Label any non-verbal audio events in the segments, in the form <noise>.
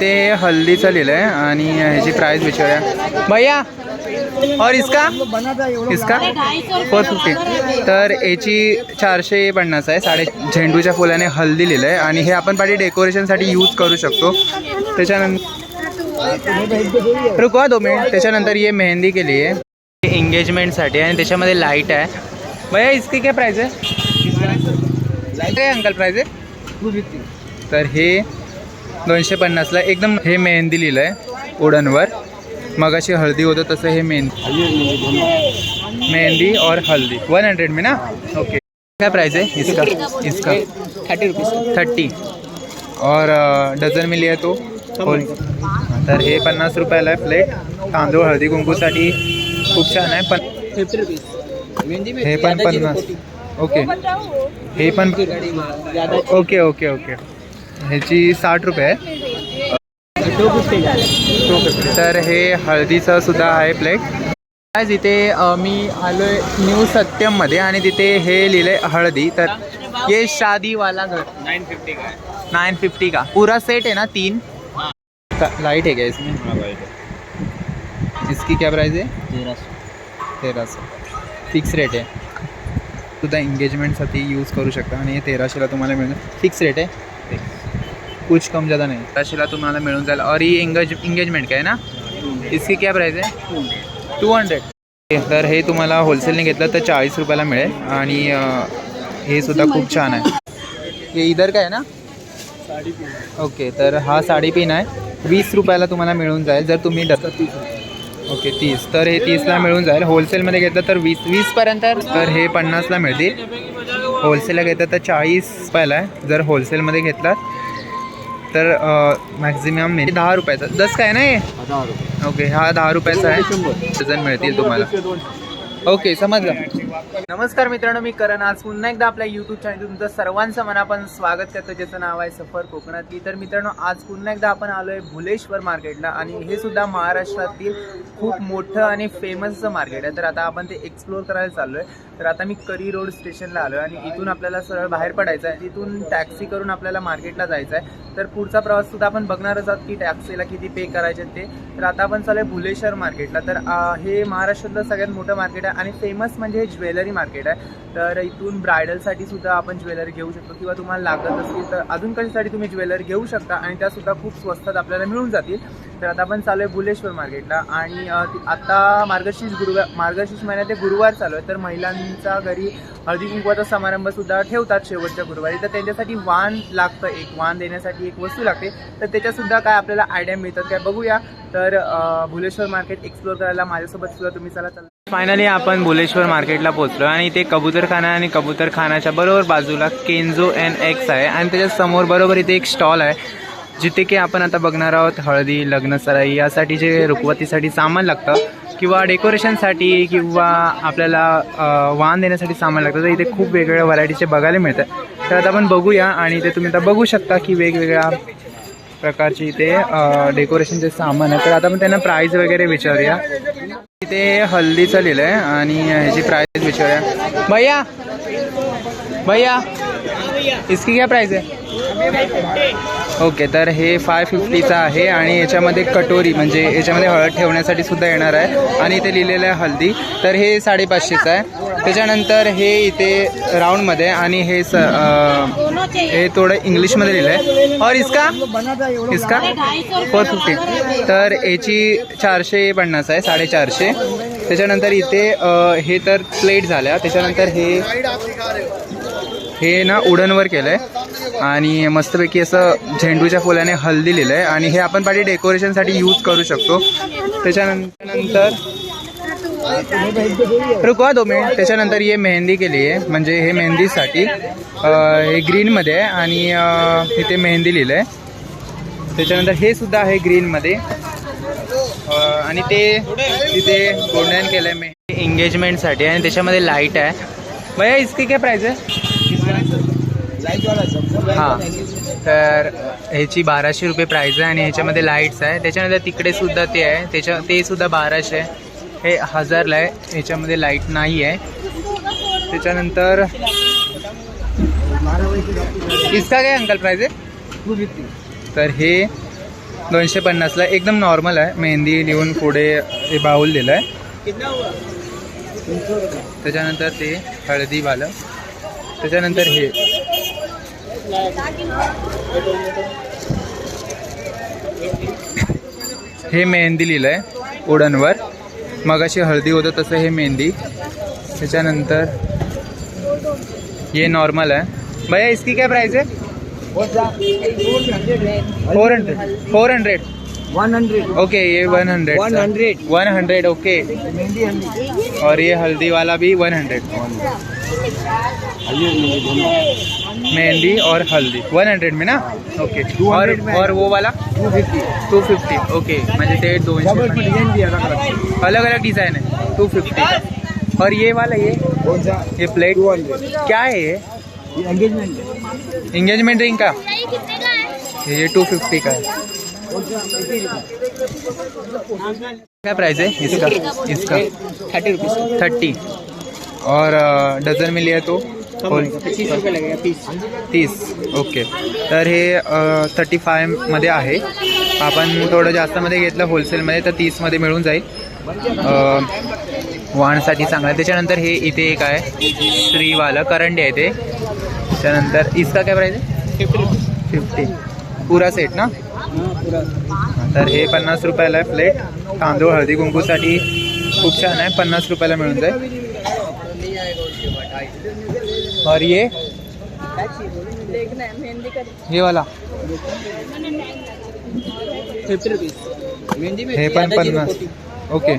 इथे हल्दीचं लिहिलं आहे आणि ह्याची प्राईस विचारूया. भैया और इसका? इसका? Four fifty. तर याची चारशे पन्नास आहे. साडे झेंडूच्या फुलाने हल्दी लिहिलं आहे आणि हे आपण पाठी डेकोरेशनसाठी यूज करू शकतो. त्याच्यानंतर रुकवा दो मिनिट. त्याच्यानंतर ये मेहंदी केली आहे. एंगेजमेंटसाठी आणि त्याच्यामध्ये लाइट आहे. भैया इसकी क्या प्राइस आहे? काय अंकल प्राइस आहे? तर हे दोनशे पन्नासला एकदम हे मेहंदी लिहिलं आहे उडनवर. मग अशी हळदी होतं तसं हे मेहंदी. मेहंदी और हल्दी वन हंड्रेड में ना? ओके क्या प्राइस है इसका? इसका. थर्टी. रुपीज थर्टी और डझन में लिया तो. होल तर हे पन्नास रुपयाला आहे प्लेट तांदूळ हळदी कुंकूसाठी खूप छान आहे. पण फिफ्टी रुपीज हे पण पन्नास. ओके हे पण ओके ओके ओके ह्याची साठ रुपये आहे. टू फिफ्टी तर हे हळदीचं सुद्धा आहे प्लेट आज इथे मी आलो आहे न्यू सत्यममध्ये आणि तिथे हे लिहिलं आहे हळदी. तर ये शादीवाला घर. नाईन फिफ्टी का? नाईन फिफ्टी का पूरा सेट है ना तीन? लाइट है क्या इसमें? इसकी क्या प्राइस है तेरह तेरह सौ फिक्स रेट आहे सुद्धा एंगेजमेंटसाठी यूज करू शकता आणि हे तेराशेला तुम्हाला मिळणार. फिक्स रेट आहे. कुछ कम ज़्यादा नहीं। तशीला तुम्हाला मिळून जाईल और ही एंगेज एंगेजमेंट का है ना? इसकी क्या प्राइस आहे टू हंड्रेड तर हे तुम्हाला होलसेलने घेतलं तर चाळीस रुपयाला मिळेल. आणि हे सुद्धा खूप छान आहे. हे इधर काय आहे ना? ओके तर हा साडी पिन आहे. वीस रुपयाला तुम्हाला मिळून जाईल जर तुम्ही डस ओके तीस. तर हे तीसला मिळून जाईल. होलसेलमध्ये घेतलं तर वीस वीसपर्यंत तर हे पन्नासला मिळतील. होलसेलला घेतलं तर चाळीस रुपयाला आहे. जर होलसेलमध्ये घेतलात तर मॅक्झिमम नाही दहा रुपयाचा. दस काय ना हे? ओके हा दहा रुपयाचा आहे. डझन मिळतील तुम्हाला. ओके समजलं. नमस्कार मित्रांनो मी करण. आज पुन्हा एकदा आपल्या यूट्यूब चॅनल तुमचं सर्वांचं मनापासून स्वागत करतो. ज्याचं नाव आहे सफर कोकणातली. तर मित्रांनो आज पुन्हा एकदा आपण आलो आहे भुलेश्वर मार्केटला आणि हे सुद्धा महाराष्ट्रातील खूप मोठं आणि फेमस मार्केट आहे. तर आता आपण ते एक्सप्लोअर करायला चाललो आहे तर आता मी करी रोड स्टेशनला आलो आहे आणि इथून आपल्याला सरळ बाहेर पडायचं आहे. तिथून टॅक्सी करून आपल्याला मार्केटला जायचं आहे. तर पुढचा प्रवास सुद्धा आपण बघणारच आहोत की टॅक्सीला किती पे करायचे ते. तर आता आपण चालू आहे भुलेश्वर मार्केटला तर हे महाराष्ट्रातलं सगळ्यात मोठं मार्केट आहे आणि फेमस म्हणजे ज्वेलरी मार्केट आहे. तर इथून ब्रायडलसाठी सुद्धा आपण ज्वेलरी घेऊ शकतो किंवा तुम्हाला लागत असतील तर अजून कशासाठी तुम्ही ज्वेलरी घेऊ शकता आणि त्या सुद्धा खूप स्वस्तात आपल्याला मिळून जातील. तर आता आपण चालू आहे भुलेश्वर मार्केटला. आणि आता मार्गशीर्ष गुरुवार मार्गशीर्ष महिन्यात ते गुरुवार चालू आहे. तर महिलांच्या घरी हळदी कुंकवाचा समारंभ सुद्धा ठेवतात शेवटच्या गुरुवारी. तर त्यांच्यासाठी वाण लागतं एक. वाण देण्यासाठी एक वस्तू लागते. तर त्याच्यासुद्धा काय आपल्याला आयडिया मिळतात काय बघूया. तर भुलेश्वर मार्केट एक्सप्लोर करायला माझ्यासोबत सुद्धा तुम्ही चला चला. फायनली आपण भुलेश्वर मार्केटला पोहोचलो आणि इथे कबूतरखाना आणि कबूतरखानाच्या बरोबर बाजूला केंजो एन एक्स आहे. आणि त्याच्यासमोर बरोबर इथे एक स्टॉल आहे. जिथे की आपण आता बघणार आहोत हळदी लग्न सराई यासाठी जे रुखवतीसाठी सामान लागतं किंवा डेकोरेशनसाठी किंवा आपल्याला वाहन वाण देण्यासाठी सामान लागतं तर इथे खूप वेगवेगळ्या व्हरायटीचे बघायला मिळतात तर आता आपण बघूया आणि इथे तुम्ही आता बघू शकता की वेगवेगळ्या प्रकारचे इथे डेकोरेशनचे सामान आहे तर आता आपण त्यांना प्राईज वगैरे विचारूया. इथे हल्दीचं लिहिलं आहे आणि ह्याची प्राईज विचारूया. भैया! भैया! इसकी क्या प्राईज आहे? ओके तर हे फाय फिफ्टीचं आहे आणि याच्यामध्ये कटोरी म्हणजे याच्यामध्ये हळद ठेवण्यासाठी सुद्धा येणार आहे. आणि इथे लिहिलेलं आहे हल्दी. तर हे साडेपाचशेचं आहे. त्याच्यानंतर हे इथे राऊंडमध्ये आणि हे स हे थोडं इंग्लिशमध्ये लिहिलं आहे और इसका? इसका? फोर फिफ्टी तर याची चारशे पन्नास आहे साडेचारशे. त्याच्यानंतर इथे हे तर प्लेट झाल्या. त्याच्यानंतर हे हे ना उडनवर केलं आहे आणि मस्तपैकी असं झेंडूच्या फुलाने हल्दी लिहिलं आहे आणि हे आपण पाठी डेकोरेशनसाठी यूज करू शकतो. त्याच्यानंतर रुकवा दो मिनिट. त्याच्यानंतर हे मेहंदी केली आहे म्हणजे हे मेहंदीसाठी हे ग्रीनमध्ये आहे आणि इथे मेहंदी लिहिलं आहे त्याच्यानंतर हे सुद्धा आहे ग्रीनमध्ये. आणि ते तिथे गोल्डन केलं आहे मे एंगेजमेंटसाठी आणि त्याच्यामध्ये लाइट आहे. भैया इसकी काय प्राईस आहे? हां. तर ह्याची बाराशे रुपये प्राईज आहे आणि ह्याच्यामध्ये लाईट्स आहे. त्याच्यानंतर तिकडे सुद्धा ते आहे. त्याच्या ते सुद्धा बाराशे आहे. हे हजारला आहे. ह्याच्यामध्ये लाइट नाही आहे. त्याच्यानंतर इसका काय अंकल प्राईज आहे? तर हे दोनशे पन्नासला एकदम नॉर्मल आहे. मेहंदी लिहून पुढे हे बाऊल दिलं आहे. त्याच्यानंतर ते हळदीवालं. त्याच्यानंतर हे. हे मेहंदी लिहिलं आहे उडनवर. मग अशी हळदी होतं तसं हे मेहंदी. त्याच्यानंतर ये नॉर्मल आहे. भैया इसकी क्या प्राइस है four hundred four hundred one hundred okay ये one hundred 100. One hundred okay mehndi haldi और ये हल्दी वाला भी वन हंड्रेड मेहंदी और हल्दी। वन हंड्रेड में ना? ओके और और वो वाला? Two fifty two fifty okay म्हणजे ते दोनशे अलग अलग डिज़ाइन है। टू फिफ्टी और ये वाला ये? कौन सा? ये प्लेट क्या है ये? ये एंगेजमेंट रिंग का? नहीं कितने का है? ये टू फिफ्टी का है। क्या प्राइस है? इसका। इसका थर्टी रुपीज़ थर्टी और डझन में लिया तो? होल रुपये लगेगा तीस। ओके। तर हे थर्टी फायमध्ये आहे. आपण थोडं जास्तमध्ये घेतलं होलसेलमध्ये तर तीसमध्ये मिळून जाईल. वाणसाठी चांगलं आहे त्याच्यानंतर हे इथे एक आहे श्रीवालं करंडी आहे ते. त्यानंतर इसका काय प्राईस आहे? फिफ्टी फिफ्टी पुरा सेट ना? तर हे पन्नास रुपयाला आहे प्लेट तांदूळ हळदी कुंकूसाठी खूप छान आहे. पन्नास रुपयाला मिळून जाईल. और ये? है ये वाला। हे पण पन्नास. ओके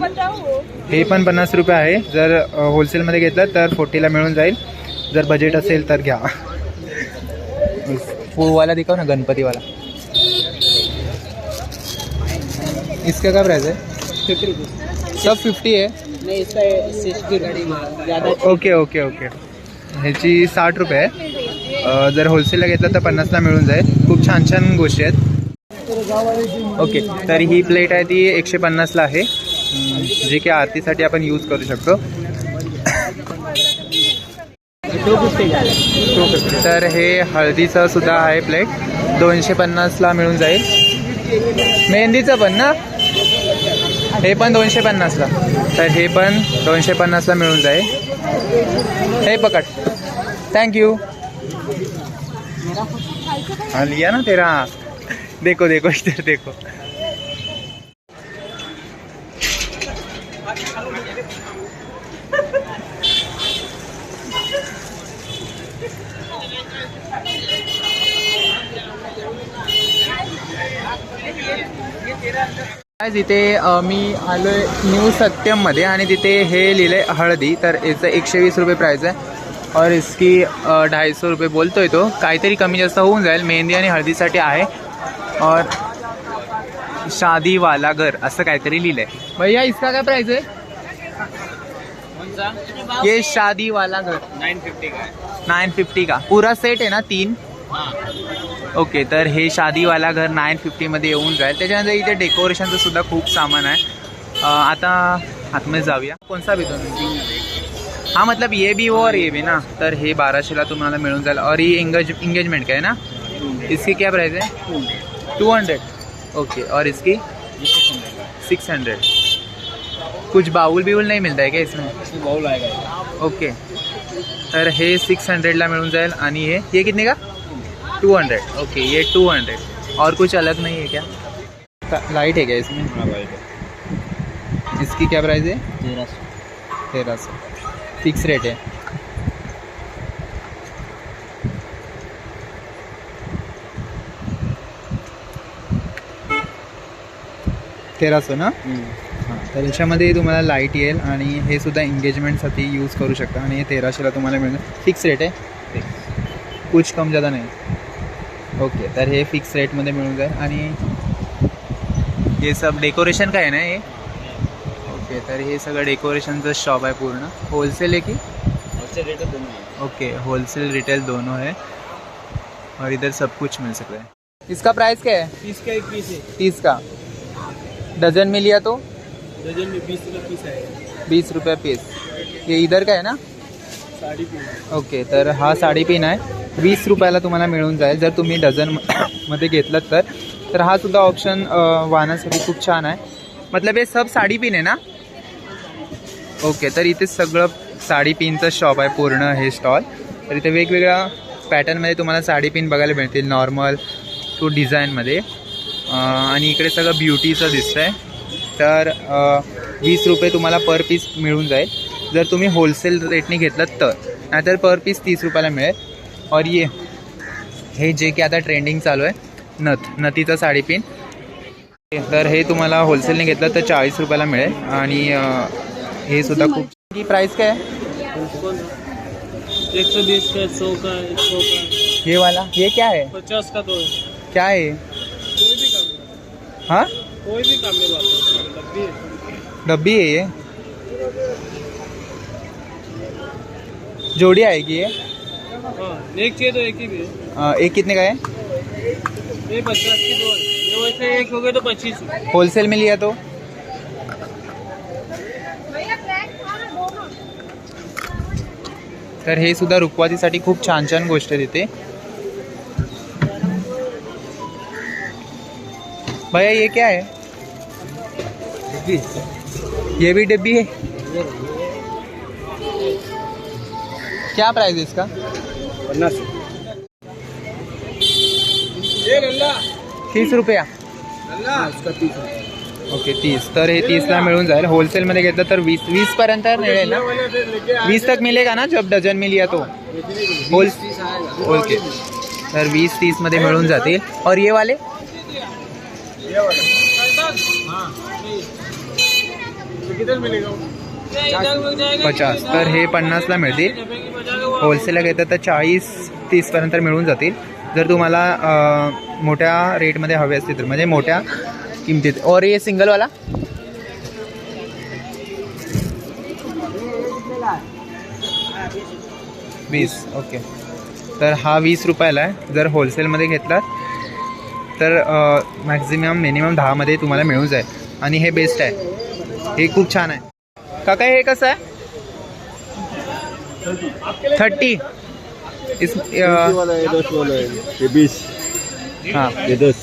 हे पण पन्नास रुपये आहे. जर होलसेलमध्ये घेतलं तर फोर्टीला मिळून जाईल. जर बजेट असेल तर घ्या. फूलवाला दिखाओ ना गणपतीवाला इसका क्या प्राइस है? फिफ्टी सब फिफ्टी है. नहीं इसका सिक्सटी ज़्यादा ओके ओके ओके. ह्याची साठ रुपये आहे. जर होलसेलला घेतलं तर पन्नासला मिळून जाईल. खूप छान छान गोष्टी आहेत. ओके तर ही प्लेट आहे ती एकशे पन्नासला आहे. जे की आरतीसाठी आपण यूज करू शकतो. तर हे हळदीचं सुद्धा आहे प्लेट दोनशे पन्नासला मिळून जाईल. मेहंदीचं पण ना? हे पण दोनशे पन्नासला. तर हे पण दोनशे पन्नासला मिळून जाईल. हे पकड. थँक्यू हाँ लिया ना तेरा. देखो देखो इधर <laughs> देखो. आज इथे मी आलोय न्यू सत्यममध्ये आणि तिथे हे लिहिलंय हळदी. तर याचं एकशे वीस रुपये प्राईस आहे. और इसकी अ, ढाई सौ रुपये बोलतोय तो. काहीतरी कमी जास्त होऊन जाईल. मेहंदी आणि हळदीसाठी आहे. और शादी वाला घर असं काहीतरी लिहिलंय. भैया इसका काय प्राइस आहे? ये शादी वाला घर. नाइन फिफ्टी का? नाइन फिफ्टी का? पूरा सेट आहे ना तीन? ओके तर हे शादीवाला घर नाईन फिफ्टीमध्ये येऊन जाईल. त्याच्यानंतर इथे डेकोरेशनचं सुद्धा खूप सामान आहे. आता आतमध्ये जाऊया. कोणता भी दोन हाँ मतलब ये भी हो और ये भी ना. तर हे बाराशेला तुम्हाला मिळून जाईल. और ये एंगेज इंगेजमेंट का है ना? इसकी क्या प्राइस है टू हंड्रेड ओके और इसकी? सिक्स हंड्रेड कुछ बाउल बिउल नहीं मिलता है क्या इसमें? बाउल आएगा। ओके तर हे सिक्स हंड्रेडला मिळून जाईल. आणि हे ये कितने का? टू हंड्रेड ओके ये टू हंड्रेड और कुछ अलग नहीं है क्या? लाइट है क्या इसमें? हाँ भाई इसकी क्या प्राइस है? तेरह सौ। तेरह सौ। फिक्स रेट है। तेरा सौ ना? हां तर याच्यामध्ये तुम्हाला लाइट येईल आणि हे सुद्धा एंगेजमेंटसाठी यूज करू शकता आणि हे तेराशेला तुम्हाला मिळेल फिक्स रेट आहे. कुछ कम ज़्यादा नाही. ओके तर हे फिक्स रेटमध्ये मिळून जाईल. आणि हे सब डेकोरेशन काय आहे ना हे? ओके तर हे सगळं डेकोरेशनचं शॉप आहे पूर्ण. होलसेल आहे की? उससे रेट दोनों ओके होलसेल रिटेल दोनों है और इधर सब कुछ मिल सकता है. इसका प्राइस क्या है? पीस का एक पीस है। तीस का। डजन में लिया तो? डजन में बीस रुपये पीस आएगा बीस रुपये पीस। ये इधर का है ना? ओके तर हा साडी पिन आहे. वीस रुपयाला तुम्हाला मिळून जाईल. जर तुम्ही डझन <coughs> मध्ये घेतलं तर. तर हा सुद्धा ऑप्शन वाहनासाठी खूप छान आहे. मतलब हे सब साडी पिन आहे ना? ओके तर इथे सगळं साडी पिनचं शॉप आहे पूर्ण हे स्टॉल तर इथे वेगवेगळ्या पॅटर्नमध्ये तुम्हाला साडी पिन बघायला मिळतील नॉर्मल टू डिझाईनमध्ये आणि इकडे सगळं ब्युटीचं दिसतं आहे तर वीस रुपये तुम्हाला पर पीस मिळून जाईल. जर तुम्ही होलसेल रेटने घेतलं तर. नाहीतर पर पीस तीस रुपयाला मिळेल. और ये हे जे की आता ट्रेंडिंग चालू आहे नथ नथीचं साडी पिन तर हे तुम्हाला होलसेलने घेतलं तर चाळीस रुपयाला मिळेल. आणि हे सुद्धा खूप की प्राईस काय आहे? एक सौ बीस का सौ का एक सौ का ये वाला? ये क्या है पचास का तो? है क्या है कोई भी काम में हाँ? कोई भी काम में बात डब्बी है डब्बी है ये. जोड़ी आएगी ये? हाँ एक चाहिए तो एक ही भी है। अ, एक कितने का है? ये पचास की दो ये वैसे एक हो गए तो पच्चीस होलसेल में लिया तो? तर हे सुद्धा रुखवातीसाठी खूप छान छान गोष्ट तिथे भैया ये क्या है? ये भी डिब्बी है? क्या प्राइस है इसका? पन्नास। तीस रुपया। गल्ला इसका तीस है ओके तीस. तर हे तीसला मिळून जाईल. होलसेलमध्ये घेतलं तर वीस वीसपर्यंत मिळेल ना? बीस तक मिलेगा ना जब डझन में लिया तो होल ओके तर वीस तीसमध्ये मिळून जातील. और ये वाले? किधर मिलेगा पचास. तर हे पन्नासला मिळतील. होलसेलला घेतात तर चाळीस तीसपर्यंत मिळून जातील. जर तुम्हाला मोठ्या रेटमध्ये हवे असतील तर म्हणजे मोठ्या किमतीत. और ये सिंगलवाला वीस. ओके. तर हा वीस रुपयाला आहे. जर होलसेलमध्ये घेतलात तर मॅक्झिमम मिनिमम दहामध्ये तुम्हाला मिळून जाईल. आणि हे बेस्ट आहे. हे खूप छान आहे. काका हे कसं आहे? थर्टी. इस बीस. हाँ. ये दस.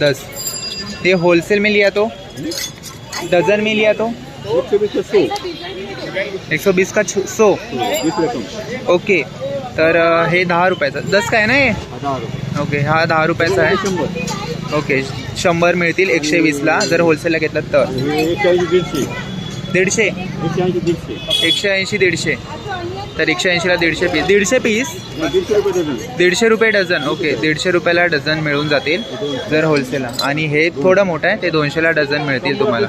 दस. ये होलसेल में लिया तो? डजन में लिया तो? एक सौ. बीस का सौ. ओके. तर हे दहा रुपयाचं. दस काय ना हे? ओके हा दहा रुपयाचा आहे. शंभर. ओके शंभर मिळतील एकशे वीसला. जर होलसेलला घेतलं तर. दीडशे? एकशे ऐंशी दीडशे. तर एकशे ऐंशीला दीडशे पीस. दीडशे पीस? दीडशे रुपये डझन. ओके दीडशे रुपयाला डझन मिळून जातील जर होलसेलला. आणि हे थोडं मोठं आहे ते दोनशेला डझन मिळतील तुम्हाला.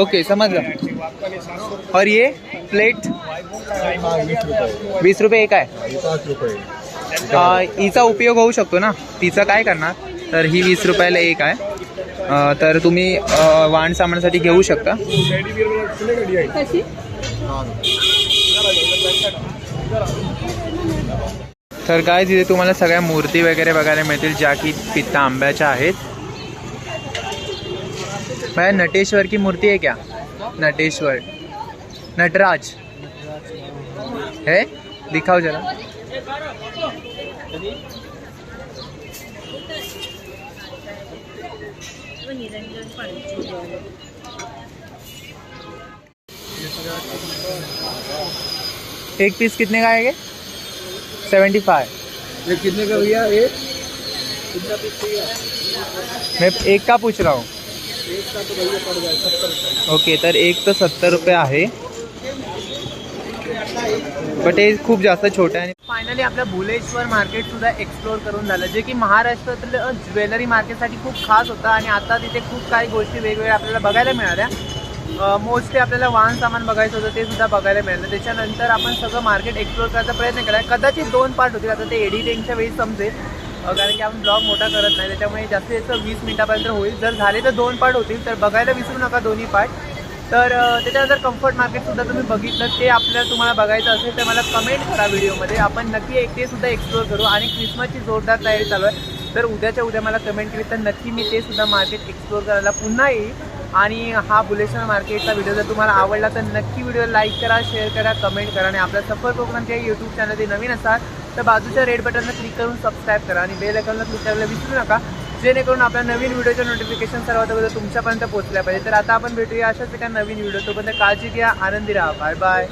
ओके समजलं. और ये प्लेट वीस रुपये एक आहे. हिचा उपयोग होऊ शकतो ना. तिचं काय करणार? तर ही वीस रुपयाला एक आहे. तर तुम्ही वाण सामानासाठी घेऊ शकता. तर काय तिथे तुम्हाला सगळ्या मूर्ती वगैरे बघायला मिळतील ज्या की पित्ता आंब्याच्या आहेत. भैया नटेश्वर की मूर्ति है क्या? नटेश्वर. नटराज. है? दिखाओ जरा. एक पीस कितने का आएगा? सेवेंटी फाइव ये कितने का भैया? एक? कितना ये मैं एक का पूछ रहा हूँ। एक का तो भैया पड़ जाए सत्तर ओके तर एक तो सत्तर रुपये आहे. बट हे खूप जास्त छोटं आहे. फायनली आपलं भुलेश्वर मार्केट सुद्धा एक्सप्लोर करून झालं जे की महाराष्ट्रातलं ज्वेलरी मार्केटसाठी खूप खास होतं आणि आता तिथे खूप काही गोष्टी वेगवेगळ्या आपल्याला बघायला मिळाल्या. मोस्टली आपल्याला वाहन सामान बघायचं होतं ते सुद्धा बघायला मिळालं. त्याच्यानंतर आपण सगळं मार्केट एक्सप्लोर करायचा प्रयत्न केला. कदाचित दोन पार्ट होतील आता ते एडिटिंगच्या वेळी समजेल. कारण की आपण ब्लॉग मोठा करत नाही त्याच्यामुळे जास्तीत जास्त वीस मिनिटापर्यंत होईल. जर झाले तर दोन पार्ट होतील तर बघायला विसरू नका दोन्ही पार्ट तर त्याच्यानंतर कम्फर्ट मार्केटसुद्धा तुम्ही बघितलं ते आपल्याला तुम्हाला बघायचं असेल तर मला कमेंट करा व्हिडिओमध्ये. आपण नक्की एक ते सुद्धा एक्सप्लोअर करू. आणि क्रिसमसची जोरदार तयारी चालू आहे. तर उद्याच्या उद्या मला कमेंट केली तर नक्की मी ते सुद्धा मार्केट एक्सप्लोर करायला पुन्हा येईल. आणि हा बुलेश्वर मार्केटचा व्हिडिओ जर तुम्हाला आवडला तर नक्की व्हिडिओ लाईक करा शेअर करा कमेंट करा. आणि आपला सफर कोकणाच्या यूट्यूब चॅनल ते नवीन असाल तर बाजूच्या रेड बटनला क्लिक करून सबस्क्राईब करा. आणि बेल आयकॉनला क्लिक करायला विसरू नका. जेणेकरून आपल्या नवीन व्हिडिओच्या नोटिफिकेशन सर्वात अगोदर तुमच्यापर्यंत पोहोचल्या पाहिजे. तर आता आपण भेटूया अशाच एका नवीन व्हिडिओ तोपर्यंत काळजी घ्या आनंदी राहा. Bye bye